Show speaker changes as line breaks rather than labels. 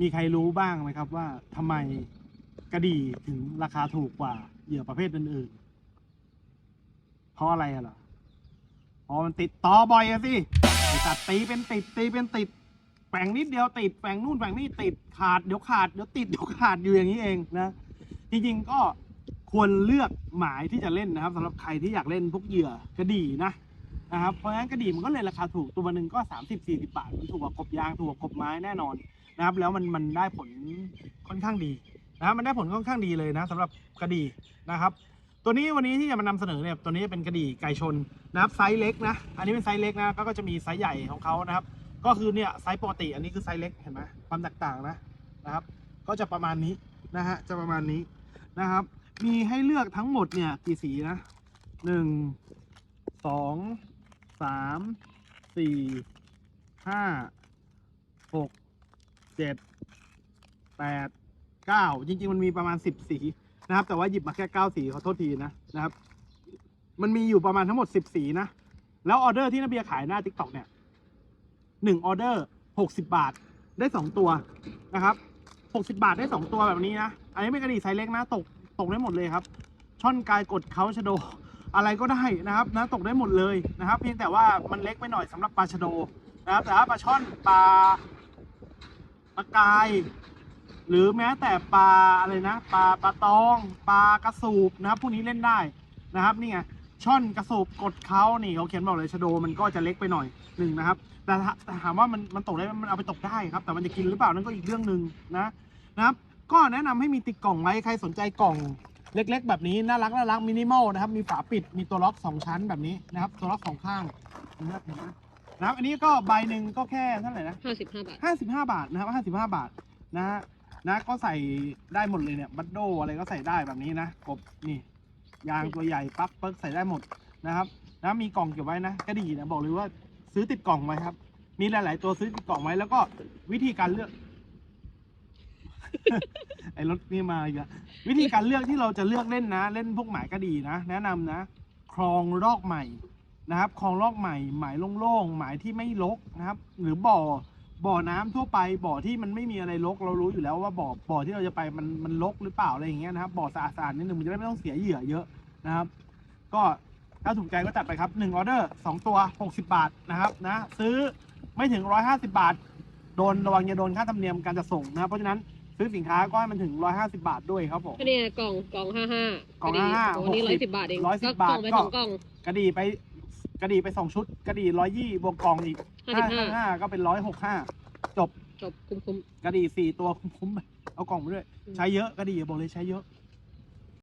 มีใครรู้บ้างไหมครับว่าทำไมกระดี่ถึงราคาถูกกว่าเหยื่อประเภทอื่นๆ เพราะอะไรอะเหรอเพราะมันติดต่อบ่อยอะสิไอ้ตัดตีเป็นติดตีเป็นติดแฝงนิดเดียวติดแฝงนู่นแฝงนี่ติดขาดเดี๋ยวขาดเดี๋ยวติดเดี๋ยวขาดอยู่อย่างนี้เองนะ จริงๆก็ควรเลือกหมายที่จะเล่นนะครับสำหรับใครที่อยากเล่นพวกเหยื่อกระดี่นะ นะครับ เพราะฉะนั้นกระดี่มันก็เลยราคาถูกตัวหนึ่งก็ 30 40 บาท มันถูกกว่ากบยางถูกกว่ากบไม้แน่นอนนะครับ แล้วมันมันได้ผลค่อนข้างดีนะครับมันได้ผลค่อนข้างดีเลยนะสำหรับกระดี่นะครับ ตัวนี้วันนี้ที่จะมานำเสนอเนี่ยตัวนี้เป็นกระดี่ไก่ชนนะครับไซส์เล็กนะ อันนี้เป็นไซส์เล็กนะก็ก็จะมีไซส์ใหญ่ของเขานะครับ ก็คือเนี่ยไซส์ปกติอันนี้คือไซส์เล็กเห็นไหมความแตกต่างนะนะครับ ก็จะประมาณนี้นะฮะจะประมาณนี้นะครับ มีให้เลือกทั้งหมดเนี่ยกี่สีนะหนึ่งสอง สามสี่ห้าหกเจ็ดแปดเก้าจริง ๆ มันมีประมาณสิบสีนะครับ แต่ว่าหยิบมาแค่เก้าสีขอโทษทีนะนะครับ มันมีอยู่ประมาณทั้งหมดสิบสีนะ แล้วออเดอร์ที่นาเบียขายหน้าทิกตอกเนี่ยหนึ่งออเดอร์หกสิบาทได้สองตัวนะครับหกสิบาทได้สองตัวแบบนี้นะ อันนี้ไม่กระดี่ไซส์เล็กนะ ตกตกได้หมดเลยครับ ช่อนกายกดเขาชะโด อะไรก็ได้นะครับนะตกได้หมดเลยนะครับ เพียงแต่ว่ามันเล็กไปหน่อยสำหรับปลาชะโดนะครับแต่ถ้าปลาช่อนปลาปลากาย หรือแม้แต่ปลาอะไรนะปลาปลาตองปลากระสูบนะครับพวกนี้เล่นได้นะครับนี่ไงช่อนกระสูบกดเขานี่เขาเขียนบอกเลยชะโดมันก็จะเล็กไปหน่อยหนึ่งนะครับ แต่ถามว่ามันมันตกได้มมันเอาไปตกได้ครับ แต่มันจะกินหรือเปล่านั่นก็อีกเรื่องหนึ่งนะนะครับ ก็แนะนำให้มีติดกล่องไว้ใครสนใจกล่อง เล็กๆ แบบนี้น่ารักน่ารักมินิมอลนะครับ มีฝาปิดมีตัวล็อกสองชั้นแบบนี้นะครับ ตัวล็อกสองข้างนะครับเห็นไหมนะครับอันนี้ก็ใบหนึ่งก็แค่เท่าไหร่นะ
ห้าสิบห้าบาท
ห้าสิบห้าบาทนะครับห้าสิบห้าบาทนะฮะนะก็ใส่ได้หมดเลยเนี่ยบัตโดอะไรก็ใส่ได้แบบนี้นะกบนี่ยางตัวใหญ่ปั๊บเปิ๊กใส่ได้หมดนะครับนะมีกล่องเก็บไว้นะกระดี่นะบอกเลยว่าซื้อติดกล่องไว้ครับ มีหลาย ๆ ตัวซื้อติดกล่องไว้แล้วก็วิธีการเลือก ไอ้รถนี่มาอีกแล้ว วิธีการเลือกที่เราจะเลือกเล่นนะ เล่นพวกหมายกระดีนะ แนะนำนะ คลองลอกใหม่นะครับ คลองลอกใหม่ หมายโล่งๆหมายที่ไม่รกนะครับ หรือบ่อบ่อน้ำทั่วไปบ่อที่มันไม่มีอะไรรกเรารู้อยู่แล้วว่าบ่อบ่อที่เราจะไปมันมันรกหรือเปล่าอะไรอย่างเงี้ยนะครับบ่อสะอาดๆนิดนึงมันจะได้ไม่ต้องเสียเหยื่อเยอะนะครับ ก็ถ้าถูกใจก็จัดไปครับหนึ่งออเดอร์สองตัวหกสิบาทนะครับนะซื้อไม่ถึงร้อยห้าสิบาท โดนระวังอย่าโดนค่าธรรมเนียมการจะส่งนะครับเพราะฉะนั้น ซื้อสินค้าก็ให้มันถึงร้อยห้าสิบาทด้วยครับผม
ก็เนี่ยกล่องกล่องห้าห้าก
ล่อง
ดี
55
โอ้นี่
60
ร้อยสิบบาทเอง
110
ก็
บาท
กล่องไป
ก็
สองกล่อง
กระดีไปกระดีไปสองชุด กระดีร้อยยี่บวกกล่องอีก
ห้าสิบห้า
ห้าก็เป็นร้อยหกห้าจบ
จบคุ้มคุ้ม
กระดีสี่ตัวคุ้มๆไปเอากล่องไปด้วย
อืม
ใช้เยอะกระดีบอกเลยใช้เยอะ